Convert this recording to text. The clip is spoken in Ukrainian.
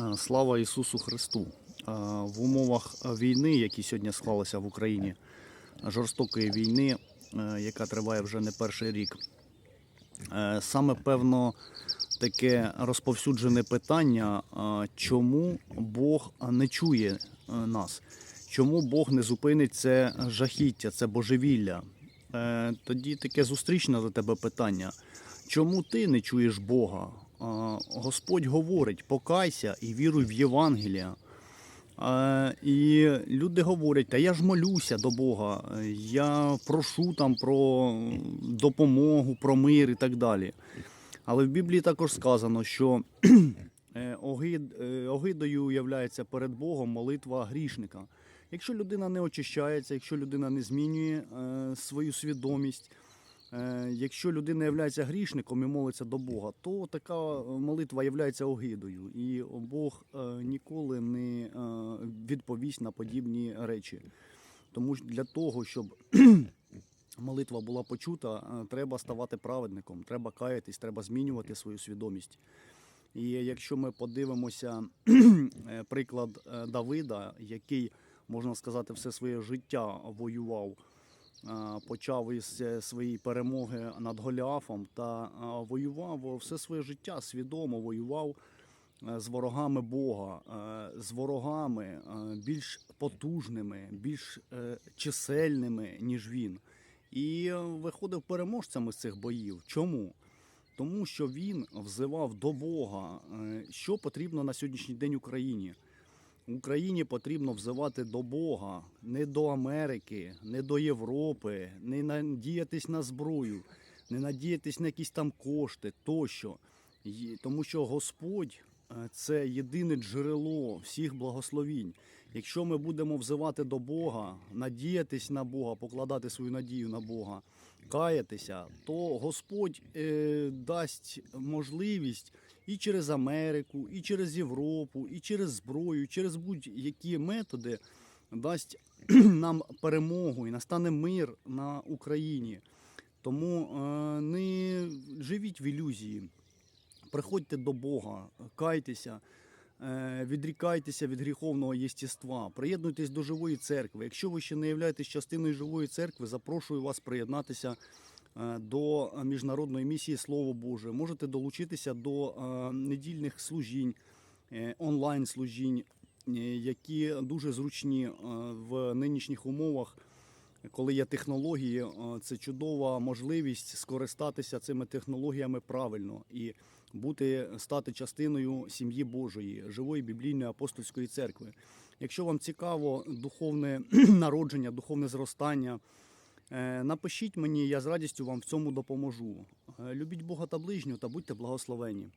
Е, Слава Ісусу Христу! Е, В умовах війни, які сьогодні склалися в Україні, жорстокої війни, е, яка триває вже не перший рік, саме певно таке розповсюджене питання, чому Бог не чує нас, чому Бог не зупинить це жахіття, це божевілля. Тоді таке зустрічне до тебе питання. Чому ти не чуєш Бога? Господь говорить: покайся і віруй в Євангелія. І люди говорять, та я ж молюся до Бога, я прошу там про допомогу, про мир і так далі. Але в Біблії також сказано, що е, е, огидою являється перед Богом молитва грішника. Якщо людина не очищається, якщо людина не змінює е, свою свідомість, Якщо людина є грішником і молиться до Бога, то така молитва є огидою, і Бог е, ніколи не е, відповість на подібні речі. Тому для того, щоб молитва була почута, е, треба ставати праведником, треба каятись, треба змінювати свою свідомість. І якщо ми подивимося е, приклад е, Давида, який, можна сказати, все своє життя воював почав із е, своєї перемоги над Голіафом та воював все своє життя, свідомо воював е, з ворогами Бога, е, з ворогами е, більш потужними, більш е, чисельними, ніж він. І е, виходив переможцями з цих боїв. Чому? Тому що він взивав до Бога, е, що потрібно на сьогоднішній день Україні. Україні потрібно взивати до Бога, не до Америки, не до Європи, не надіятись на зброю, не надіятись на якісь там кошти тощо. Тому що Господь е, це єдине джерело всіх благословінь. Якщо ми будемо взивати до Бога, надіятись на Бога, покладати свою надію на Бога, каятися, то Господь е, дасть можливість і через Америку, і через Європу, і через зброю, через будь-які методи дасть нам перемогу і настане мир на Україні. Тому е, не живіть в ілюзії, приходьте до Бога, кайтеся, е, відрікайтеся від гріховного єстіства, приєднуйтесь до живої церкви. Якщо ви ще не являєтесь частиною живої церкви, запрошую вас приєднатися до міжнародної місії Слово Боже. Можете долучитися до е, недільних служінь, е, онлайн служінь, е, які дуже зручні е, в нинішніх умовах. Коли є технології, е, це чудова можливість скористатися цими технологіями правильно і бути стати частиною сім'ї Божої, живої біблійної апостольської церкви. Якщо вам цікаво духовне народження, духовне зростання, е, напишіть мені, я з радістю вам в цьому допоможу. Е, Любіть Бога та ближнього та будьте благословені.